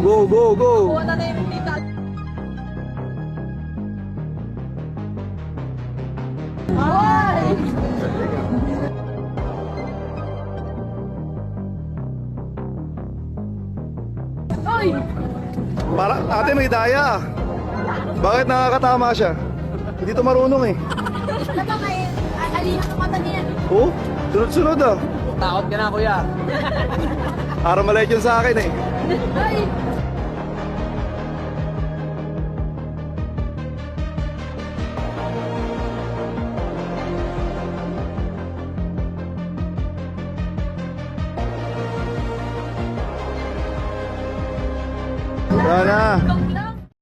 go, go, go. Kuha na na yung. Ay! Ay! Para, ate may daya. Bakit nakakatama siya? Hindi to marunong eh. Ano ba kayo? Alina ka mata niya. Oh, sunod-sunod ah. Takot ka na, kuya. Para maliit yun sa akin eh. Ay! Ceará.